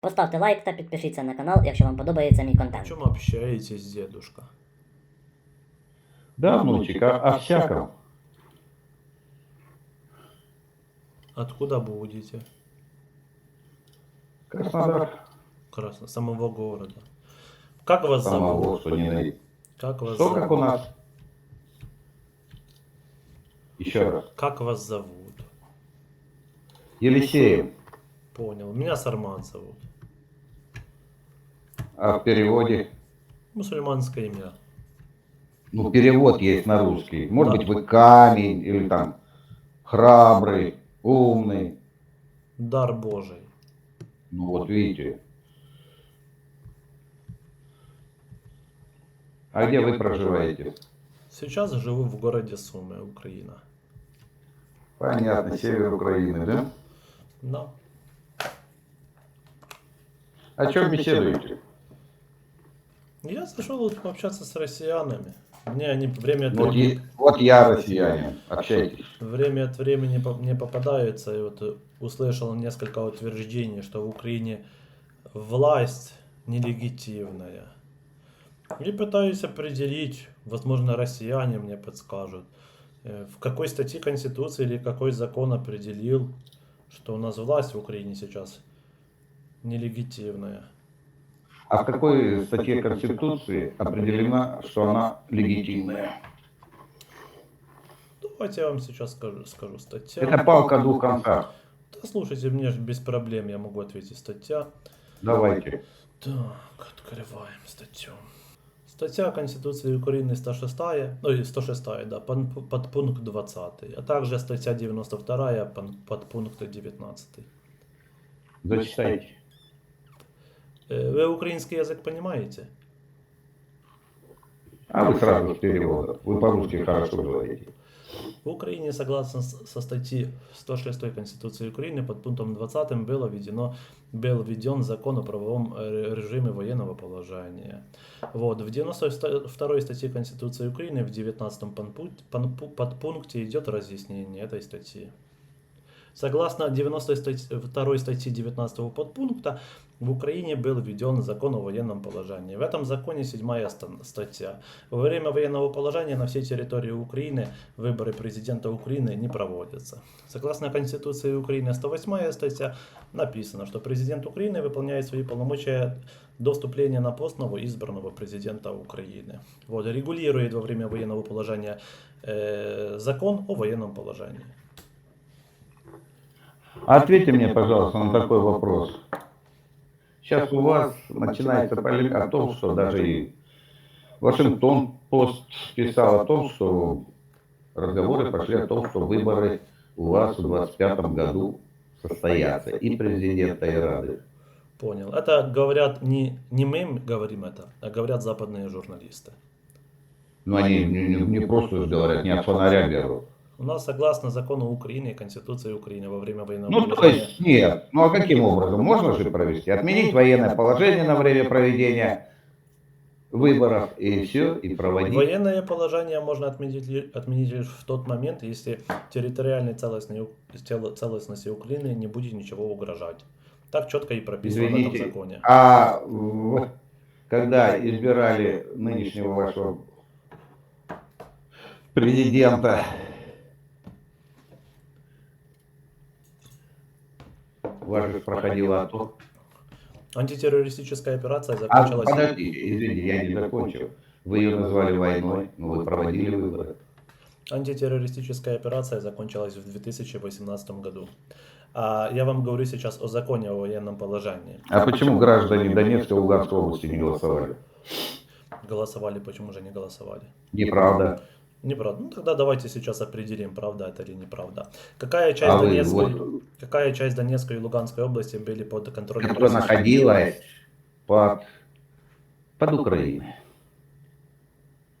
Поставте лайк та підпишіться на канал, якщо вам подобається мій О контент. чем общаетесь, дедушка? Да, внучек, о, о всяком. Откуда будете? Краснодар. Красно, самого города. Как вас Самого, зовут? что не найти. Как вас Что как у зовут? нас? Еще раз. Как вас зовут? Елисеев. Понял. Меня Сарман зовут. А в переводе? Мусульманское имя. Ну, перевод есть на русский. Может быть, вы камень или там храбрый, умный. Дар Божий. Ну, вот видите. А где вы проживаете? Сейчас живу в городе Сумы, Украина. Понятно, север Украины, да? Да. О чем беседуете? Я зашел вот пообщаться с россиянами. Мне они время от Вот, времени, е- вот я россиянин, общайтесь. время от времени по- мне попадаются, и вот э, услышал несколько утверждений, что в Украине власть нелегитимная. И пытаюсь определить, возможно, россияне мне подскажут, э, в какой статье Конституции или какой закон определил, что у нас власть в Украине сейчас нелегитимная. А в какой статье Конституции определено, что она легитимная? Давайте я вам сейчас скажу, скажу статья. Это палка о двух концах. Да, слушайте, мне же без проблем я могу ответить статья. Давайте. Так, открываем статью. Статья Конституции Украины 106, ой, 106, да, подпункт 20, а также статья 92, пон- подпункт 19. Зачитайте. Э, Вы украинский язык понимаете? А вы сразу с перевода. Вы по-русски хорошо говорите. В Украине, согласно со статьи 106 Конституции Украины, под пунктом 20 было введено, был введен закон о правовом э, режиме военного положения. Вот, в 92 статье Конституции Украины, в 19 подпу- подпу- подпункте идет разъяснение этой статьи. Согласно 92 статьи 19 подпункта, в Украине был введен закон о военном положении. В этом законе седьмая стан- статья. Во время военного положения на всей территории Украины выборы президента Украины не проводятся. Согласно Конституции Украины 108 статья написано, что президент Украины выполняет свои полномочия до вступления на пост новоизбранного президента Украины. Вот, регулирует во время военного положения э, закон о военном положении. Ответьте мне, пожалуйста, на такой вопрос. Сейчас у вас начинается полемика о том, что даже и Вашингтон пост писал о том, что разговоры пошли о том, что выборы у вас в 2025 году состоятся. И президента, и Рады. Понял. Это говорят не, не мы говорим это, а говорят западные журналисты. Но они не, не- не просто говорят, не от фонаря берут. У нас, согласно закону Украины и Конституции Украины, во время военного Ну, то положения есть, нет. Ну, а каким образом? Можно же провести? Отменить военное положение на время проведения выборов, и все, и проводить. Военное положение можно отменить, ли- отменить лишь в тот момент, если территориальной тело- целостности Украины не будет ничего угрожать. Так четко и прописано в этом законе. а в- когда избирали нынешнего вашего президента, у вас же проходило АТО. Антитеррористическая операция А, закончилась... подождите, извините, я не закончил. Вы ее назвали войной, но вы проводили выборы. Антитеррористическая операция закончилась в 2018 году. А я вам говорю сейчас о законе о военном положении. А почему граждане Донецкой и Луганской области не голосовали? Голосовали, почему же не голосовали? Неправда. Неправда. Ну тогда давайте сейчас определим, правда это или неправда. Какая часть, А Донецкой, вот, какая часть Донецкой и Луганской области были под контролем которая России? находилась под, под Украиной.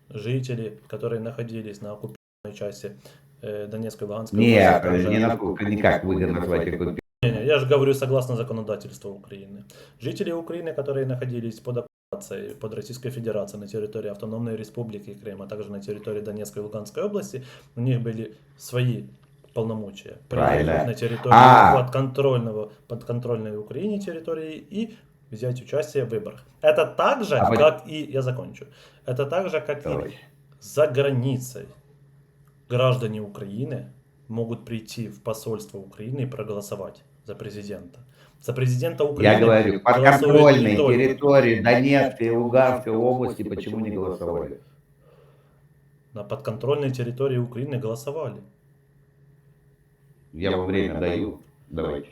Жители, которые находились на оккупированной части э, Донецкой и Луганской Нет, области, также- не насколько, никак вы назвать Не-не, я же говорю согласно законодательству Украины. Жители Украины, которые находились под под Российской Федерацией на территории Автономной Республики Крым, а также на территории Донецкой и Луганской области, у них были свои полномочия Правильно. на территорию А. подконтрольного, подконтрольной Украине территории и взять участие в выборах. Это так же, А вы- как и, я закончу, это так же, как и Давай. за границей граждане Украины могут прийти в посольство Украины и проголосовать за президента. За президента Украины Я говорю, подконтрольные территории Донецкой и Луганской области почему не голосовали? на подконтрольной территории Украины голосовали. Я вам время даю. Давайте.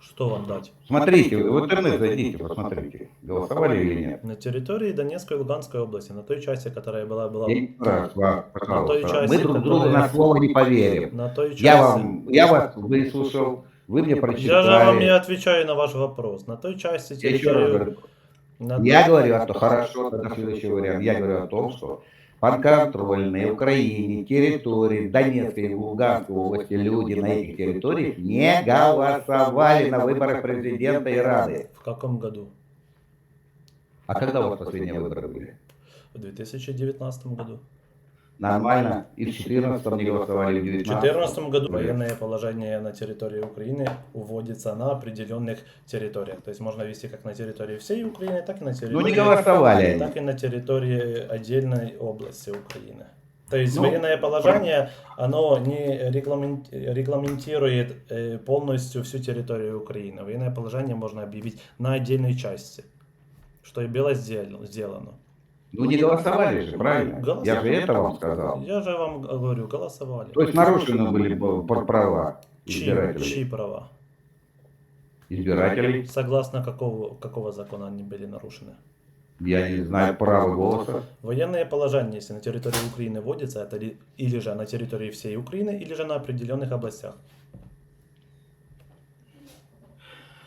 Что вам дать? Смотрите, в интернет зайдите, посмотрите, голосовали или нет. На территории Донецкой и Луганской области, на той части, которая была, была Я не спрашиваю, вас, На той пожалуйста. части, Мы друг другу которая- на слово не поверим. на той части. Я вам, я вас выслушал, вы мне Я же вам прочитали. и отвечаю на ваш вопрос. На той части Я еще раз говорю, на я той- говорю, а то хорошо, тогда следующий вариант. Я говорю о том, что подконтрольные Украине территории Донецкой и Луганской области люди на этих территориях не голосовали на выборах президента и Рады. В каком году? А когда у вас последние выборы были? В 2019 году. Нормально. И в 14 не голосовали, в В 19 2014 году военное положение на территории Украины уводится на определенных территориях. То есть можно вести как на территории всей Украины, так и на Ну территории, не голосовали так и на территории отдельной области Украины. То есть Ну, военное положение, оно не регламент- регламентирует э, полностью всю территорию Украины. Военное положение можно объявить на отдельной части, что и было сдел- сделано. Ну не голосовали же, правильно? Я же Голосовали. это вам сказал. Я же вам говорю, голосовали. То есть нарушены были бы права Чьи, избирателей. чьи права? Избирателей. Согласно какого, какого закона они были нарушены? Я не знаю права голоса. Военное положение, если на территории Украины вводится, это ли- или же на территории всей Украины, или же на определенных областях.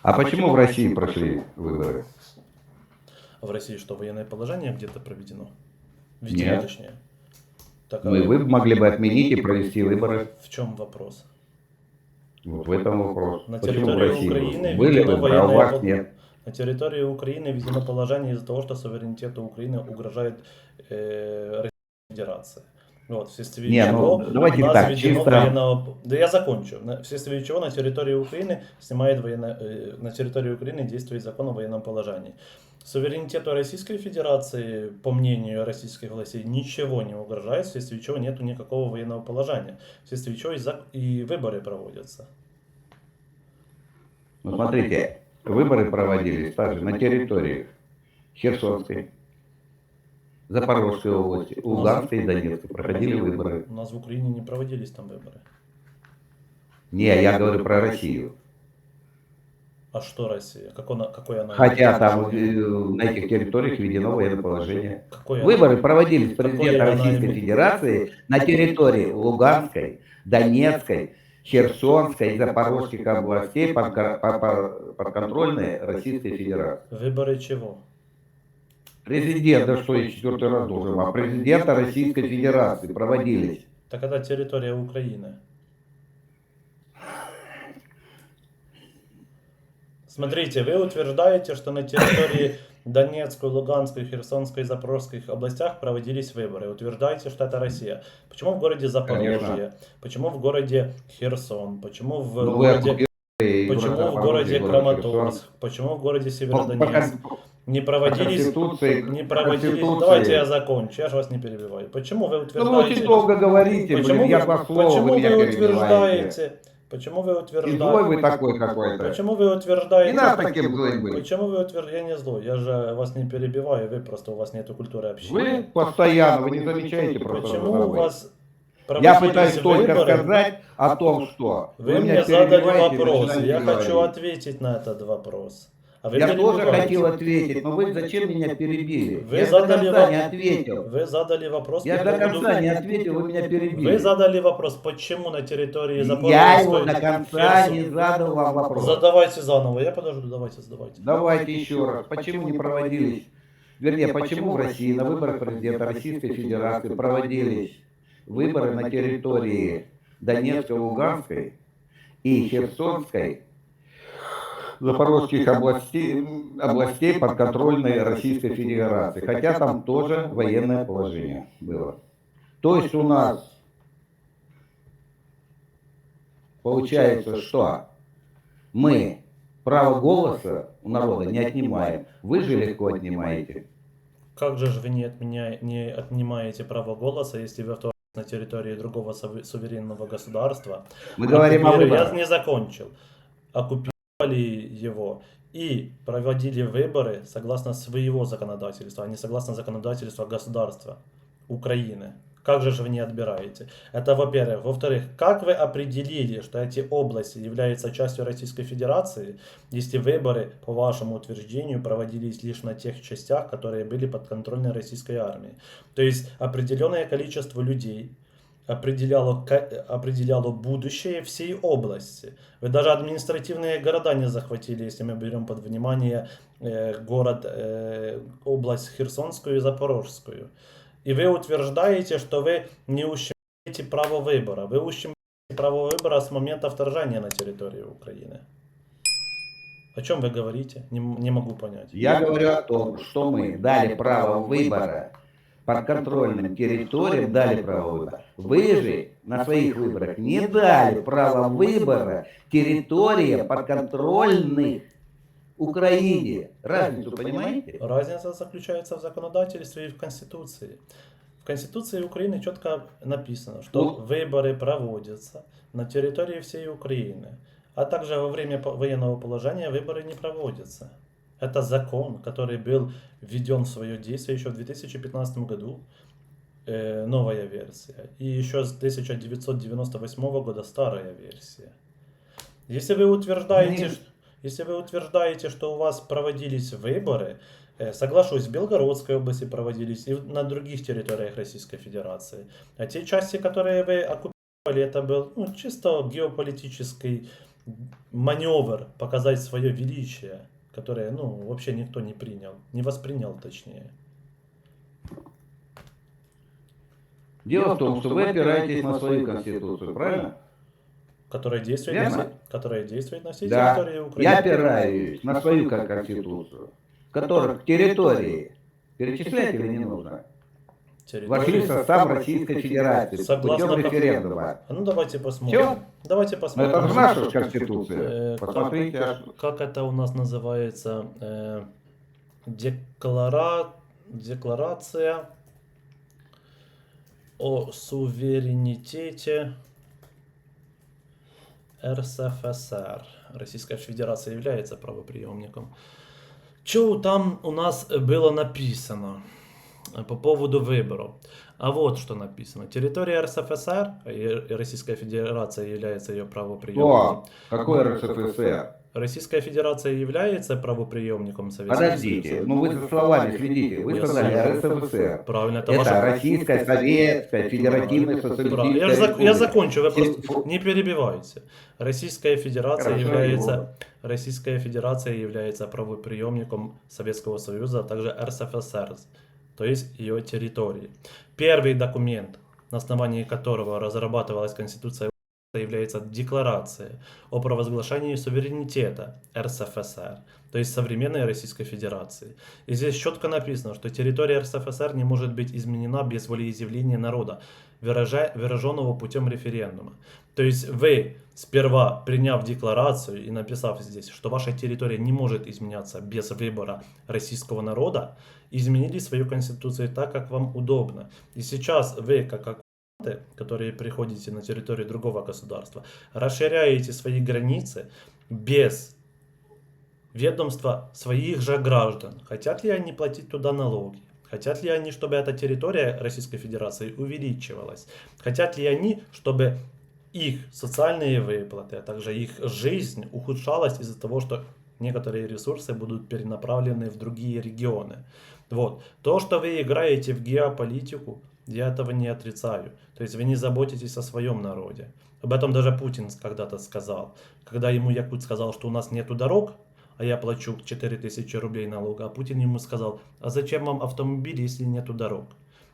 А почему в России прошли выборы? В России что, военное положение где-то проведено? Введено, Нет. точнее. Так, Ну и а вы могли бы отменить и провести выборы. в чем вопрос? Вот в этом вопрос. На Почему в территории России Украины были введено выборы, а у военное вас нет? На территории Украины введено положение из-за того, что суверенитету Украины угрожает э, Российская Федерация. Вот, вследствие Не, чего ну, давайте нас так, введено чисто- военного... Да я закончу. Вследствие чего на территории Украины снимает военно... э, на территории Украины действует закон о военном положении. Суверенитету Российской Федерации, по мнению российских властей, ничего не угрожает, вследствие чего нету никакого военного положения, вследствие чего и, зак- и выборы проводятся. Ну смотрите, выборы проводились также на территории Херсонской, Запорожской области, Луганской и Донецкой. Проходили выборы. У нас в Украине не проводились там выборы. Не, я говорю про Россию. А что Россия? Как она, какой она? Хотя там э, на этих территориях введено военное положение. Какой Выборы она- проводились Какое президента Российской? Федерации на территории Луганской, Донецкой, Херсонской и Запорожских областей подка- по- по- подконтрольной Российской Федерации. Выборы чего? Президента, что я четвертый раз должен вам, президента Российской Федерации проводились. Так это территория Украины. Смотрите, вы утверждаете, что на территории Донецкой, Луганской, Херсонской, Запорожской областях проводились выборы. Утверждаете, что это Россия. Почему в городе Запорожье? Конечно. Почему в городе Херсон? Почему в Ну, городе... Почему в городе город Краматорск? Почему в городе Северодонецк? Не по проводились... Конституции, Не по проводились... Конституции. Давайте я закончу, я же вас не перебиваю. Почему вы Ну, вы утверждаете... очень долго говорите, Почему блин, я вы, два слова, почему вы вы утверждаете? Почему вы И злой утверждаете? вы такой какой-то. Почему вы Не утверждаете? надо таким злым быть. Почему вы утверждаете? Я не злой, я же вас не перебиваю, вы просто у вас нету культуры общения. Вы постоянно, вы не замечаете просто. Почему у вас Я пытаюсь только выборы? сказать о том, что Вы, меня мне задали вопрос, я хочу ответить на этот вопрос. А вы Я тоже перебиваете. хотел ответить, но вы зачем меня перебили? Вы я до задали конца воп- не ответил. Вы задали вопрос Я до поводу- конца не ответил, вы меня перебили. Вы задали вопрос, почему на территории Я Запорожской... его до конца Херсон- не задал вам вопрос. Задавайте заново, я подожду, давайте, задавайте. Давайте еще раз. Почему не проводились, вернее, почему в России на выборах президента Российской Федерации проводились выборы на территории Донецкой, Луганской и Херсонской, Запорожских областей, областей подконтрольной Российской Федерации, хотя там тоже военное положение было. То есть у нас получается, что мы право голоса у народа не отнимаем. Вы же легко отнимаете. Как же вы не, отменяя, не отнимаете право голоса, если вы вторгнетесь на территории другого суверенного государства? Мы говорим о выборах. Я не закончил. Оккупировали его и проводили выборы согласно своего законодательства, а не согласно законодательству государства Украины. Как же вы не отбираете? Это во-первых. Во-вторых, как вы определили, что эти области являются частью Российской Федерации, если выборы, по вашему утверждению, проводились лишь на тех частях, которые были подконтрольны российской армии? То есть определенное количество людей определяло, определяло будущее всей области. Вы даже административные города не захватили, если мы берем под внимание э, город, э, область Херсонскую и Запорожскую. И вы утверждаете, что вы не ущемляете право выбора. Вы ущемляете право выбора с момента вторжения на территорию Украины. О чем вы говорите? Не, не могу понять. Я говорю о том, что мы дали право выбора подконтрольным территориям, дали право выбора. Вы же на своих выборах не дали право выбора территориям подконтрольных Украине. Разницу понимаете? Разница заключается в законодательстве и в Конституции. В Конституции Украины четко написано, что Ну. выборы проводятся на территории всей Украины, а также во время военного положения выборы не проводятся. Это закон, который был введен в свое действие еще в 2015 году, э, новая версия, и еще с 1998 года старая версия. Если вы утверждаете, Нет. если вы утверждаете, что у вас проводились выборы, э, соглашусь, в Белгородской области проводились и на других территориях Российской Федерации. А те части, которые вы оккупировали, это был ну, чисто геополитический маневр показать свое величие, которое ну, вообще никто не принял, не воспринял точнее. Дело в том, что вы опираетесь на свою конституцию, правильно? Которая действует, на, Верно. которая действует на всей Да. территории Украины. Я опираюсь на свою кон- конституцию, в которых территории перечислять или не нужно, Территории- вошли в состав Российской Федерации Согласно путем как- референдума. А ну давайте посмотрим. Чё? Давайте Но посмотрим. это же наша конституция. Э, Посмотрите. аж- Как это у нас называется? Э, деклара... Декларация о суверенитете РСФСР. Российская Федерация является правоприемником. Что там у нас было написано по поводу выборов? А вот что написано. Территория РСФСР, и Российская Федерация является ее правоприемником. О, какой РСФСР? Российская Федерация является правоприемником Советского Подождите, Союза? ну вы за словами следите. Вы Я сказали. РСФСР. Правильно, это, Это ваша... Российская Советская Федеративная. Социалистическая Я, зак- я закончу, вы просто не перебивайте. Российская Федерация Хорошо, является Егор. Российская Федерация является правоприемником Советского Союза, а также РСФСР, то есть ее территории. Первый документ, на основании которого разрабатывалась Конституция является декларация о провозглашении суверенитета РСФСР, то есть современной Российской Федерации. И здесь четко написано, что территория РСФСР не может быть изменена без волеизъявления народа, выраженного путем референдума. То есть вы, сперва приняв декларацию и написав здесь, что ваша территория не может изменяться без выбора российского народа, изменили свою конституцию так, как вам удобно. И сейчас вы, как оккупанты, которые приходите на территорию другого государства, расширяете свои границы без ведомства своих же граждан. Хотят ли они платить туда налоги? Хотят ли они, чтобы эта территория Российской Федерации увеличивалась? Хотят ли они, чтобы их социальные выплаты, а также их жизнь ухудшалась из-за того, что некоторые ресурсы будут перенаправлены в другие регионы. Вот. То, что вы играете в геополитику, я этого не отрицаю. То есть вы не заботитесь о своем народе. Об этом даже Путин когда-то сказал. Когда ему Якут сказал, что у нас нету дорог, а я плачу 4000 рублей налога, а Путин ему сказал, а зачем вам автомобиль, если нету дорог?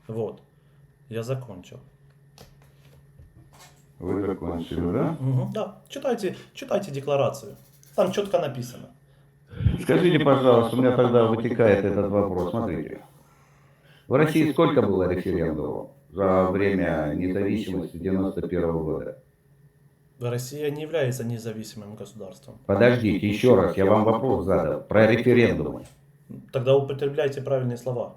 Вот. Я закончил. Вы закончили, да? Мгм, Да, читайте, читайте декларацию. Там четко написано. Скажите, пожалуйста, у меня тогда вытекает этот вопрос. Смотрите. В России сколько было референдумов за время независимости 91 года? Россия не является независимым государством. Подождите, еще раз, я вам вопрос задал про референдумы. Тогда употребляйте правильные слова.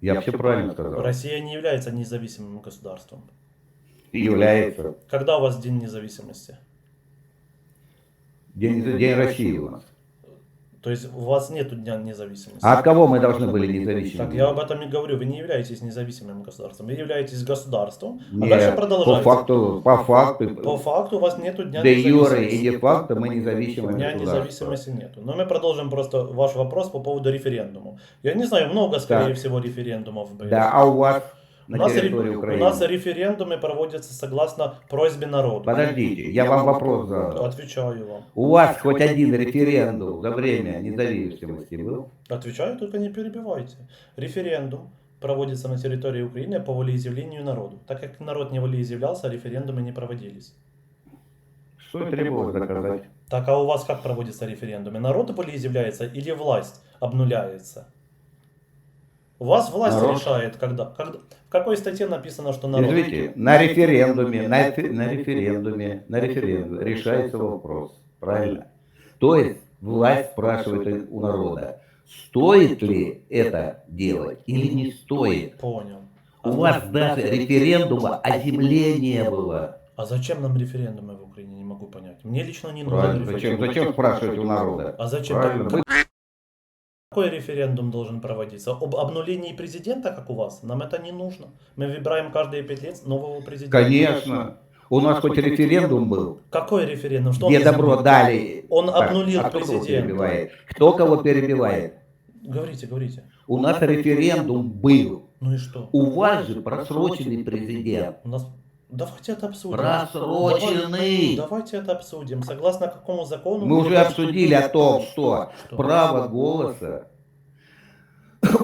Я все правильно сказал. Россия не является независимым государством. Является Когда у вас День независимости? День, День России у нас. То есть у вас нет Дня независимости. А от кого мы должны были Так, независимы? я об этом и говорю. Вы не являетесь независимым государством. Вы являетесь государством, а Нет, дальше по продолжаете. факту, по факту, По факту у вас нет дня де юре независимости. и де факто мы независимое Дня независимости нету. Но мы продолжим просто ваш вопрос по поводу референдума. Я не знаю, много, скорее Так. всего, референдумов было. Да, а у вас на нас, территории ре- у Украины? нас референдумы проводятся согласно просьбе народа. Подождите, я вам вопрос задал. Отвечаю вам. У вас хоть один референдум за время независимости был? Отвечаю, только не перебивайте. Референдум проводится на территории Украины по волеизъявлению народу. Так как народ не волеизъявлялся, референдумы не проводились. Что требовалось доказать? Так а у вас как проводятся референдумы? Народ волеизъявляется или власть обнуляется? У вас власть Народ. решает, когда, когда. В какой статье написано, что народ? Извините, на референдуме, на, на референдуме, на референдуме решается вопрос, правильно? То есть власть спрашивает у народа, стоит ли это делать или не стоит. Понял. У вас даже референдума о земле не было. А зачем нам референдумы в Украине? Не могу понять. Мне лично не нужен Правильно, референдум. зачем, зачем спрашивать у народа? А зачем? Правильно, так- вы- Какой референдум должен проводиться? Об обнулении президента, как у вас? Нам это не нужно. Мы выбираем каждые пять лет нового президента. Конечно. У нас хоть референдум был, Какой референдум? Что он где не добро дали. Он обнулил а президента. Кто кого перебивает? Говорите, говорите. У нас референдум был. Ну и что? У вас же просроченный президент. У нас... Давайте это обсудим. Просроченный. Давайте это обсудим. Согласно какому закону... Мы уже обсудили о том, что Что? право голоса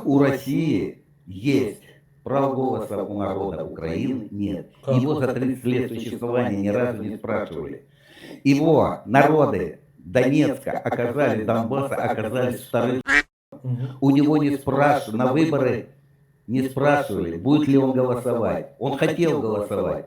у России есть. Право голоса у народа Украины нет. Как? Его за 30 лет существования ни разу не спрашивали. Его народы Донецка оказались, Донбасса оказались вторым. У него не спрашивали, на выборы не спрашивали, будет ли он голосовать. Он хотел голосовать,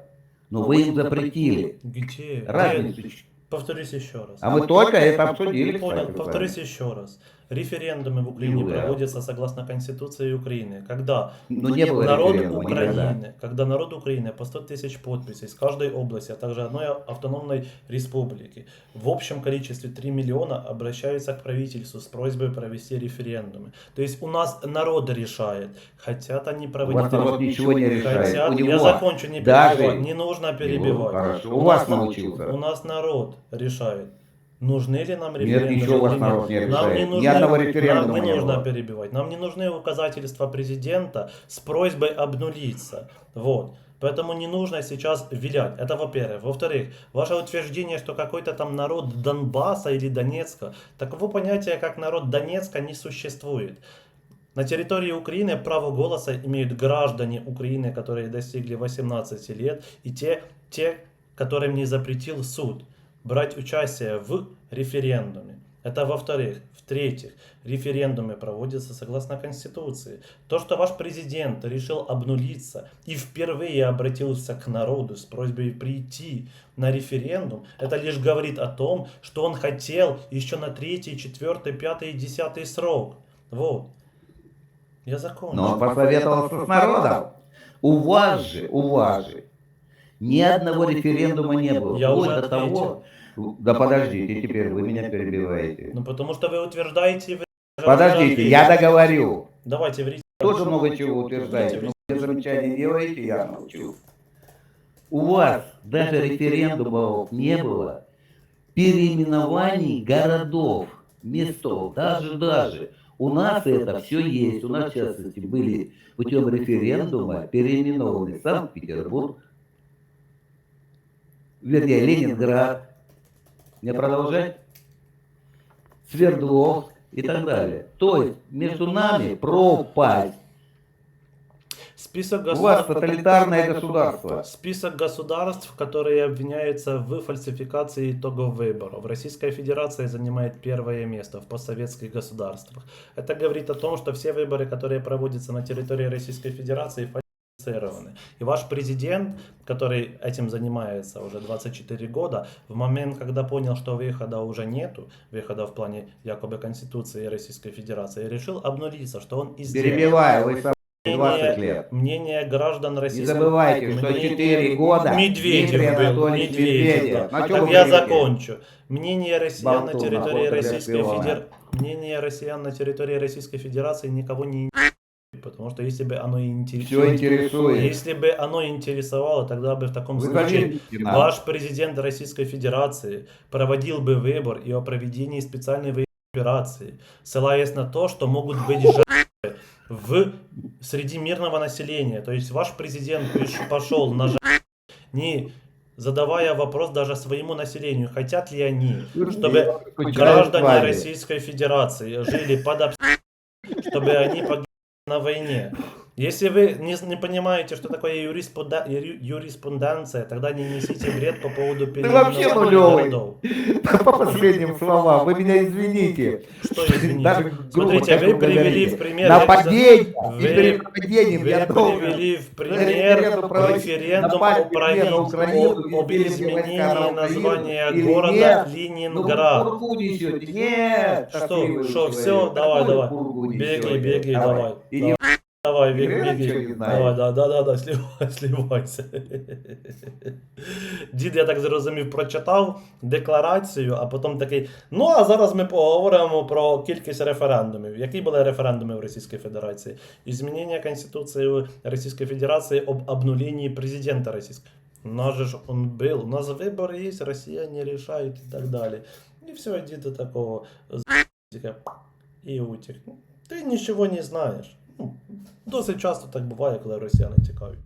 но вы им запретили. Где? Разницу. Где? Повторюсь еще раз. А мы только это обсудили, Понял, повторюсь еще раз. Референдумы в Украине Юля. проводятся согласно Конституции Украины. Когда Ну, не было народ. Украины, когда народ Украины по 100 тысяч подписей с каждой области, а также одной автономной республики в общем количестве 3 миллиона обращаются к правительству с просьбой провести референдумы. То есть у нас народ решает, хотят они У проводить вас народ ничего не решает. Хотят, У него я закончу, не даже- не нужно перебивать. Хорошо. У У вас. У нас народ решает, нужны ли нам Нет, референдумы. ничего у вас или народ не нет. Нам решает. не Ни нужны, одного референдума нам не не нужно было. перебивать. Нам не нужны указательства президента с просьбой обнулиться. Вот. Поэтому не нужно сейчас вилять. Это во-первых. Во-вторых, ваше утверждение, что какой-то там народ Донбасса или Донецка, такого понятия, как народ Донецка, не существует. На территории Украины право голоса имеют граждане Украины, которые достигли 18 лет, и те, те, которым не запретил суд брать участие в референдуме. Это во-вторых. В-третьих, референдумы проводятся согласно Конституции. То, что ваш президент решил обнулиться и впервые обратился к народу с просьбой прийти на референдум, это лишь говорит о том, что он хотел еще на третий, четвертый, пятый и десятый срок. Вот. Я закончу. Но он посоветовался с народом. У вас же, у вас же ни одного референдума не было. Я Вплоть уже до того. Да подождите, теперь вы меня перебиваете. Ну потому что вы утверждаете... вы Подождите, я договорю. Давайте врите. Тоже много чего утверждаете. Но вы замечания делаете, я научу. У вас даже референдумов не было. Переименований городов, местов, даже, даже. У нас это все есть. У нас, в частности, были путем референдума переименованы Санкт-Петербург, вернее, Ленинград, не продолжать, Свердловск и так далее. То есть между нами пропасть. Список У вас государств... тоталитарное государство. Список государств, которые обвиняются в фальсификации итогов выборов. Российская Федерация занимает первое место в постсоветских государствах. Это говорит о том, что все выборы, которые проводятся на территории Российской Федерации, И ваш президент, который этим занимается уже 24 года, в момент, когда понял, что выхода уже нету, выхода в плане якобы Конституции Российской Федерации, решил обнулиться, что он и сделал. Перебиваю, вы сам 20 мнение, лет. мнение граждан Не Российской забывайте, что Мнение- 4 года Медведев был, Медведев, Медведев. да. На Так я закончу. Мнение россиян на Болтун, территории охота Российской Федерации, мнение россиян на территории Российской Федерации никого не потому что если бы оно и все интересует, если бы оно интересовало, тогда бы в таком Вы случае ваш президент Российской Федерации проводил бы выбор и о проведении специальной военной операции, ссылаясь на то, что могут быть жертвы в среди мирного населения. То есть ваш президент пошел на жертвы, не задавая вопрос даже своему населению, хотят ли они, чтобы граждане Российской Федерации жили под обс- чтобы они погибли на войне. Если вы не, не понимаете, что такое юриспруда- юри- юриспруденция, тогда не несите бред по поводу вообще переименования нулевый. городов. По последним словам, вы меня извините. Что извините? Даже Смотрите, вы привели в пример... Нападение! Вы- перед нападением Вы я привели в пример референдум о, перед прави- Украину, о- об изменении названия города. Ну, Ленинград. Нет! Что, что, все, давай, давай. несете? беги, давай. Иди Давай, беги, Реально беги. ничего не знаешь? Давай, да, да, да, да, сливай, сливайся. Дід, я так зрозумів, прочитав декларацію, а потім такий. Ну, а зараз ми поговоримо про кількість референдумів. Які були референдуми в Російській Федерації? Змінення Конституції Російської Федерації об обнулении президента Російської. У нас же ж он был, у нас выборы есть, россияне решают и так далее. И все, иди до такого з***ка и утік. Ти нічого не знаєш. Ну, досить часто так буває, коли росіяни тікають.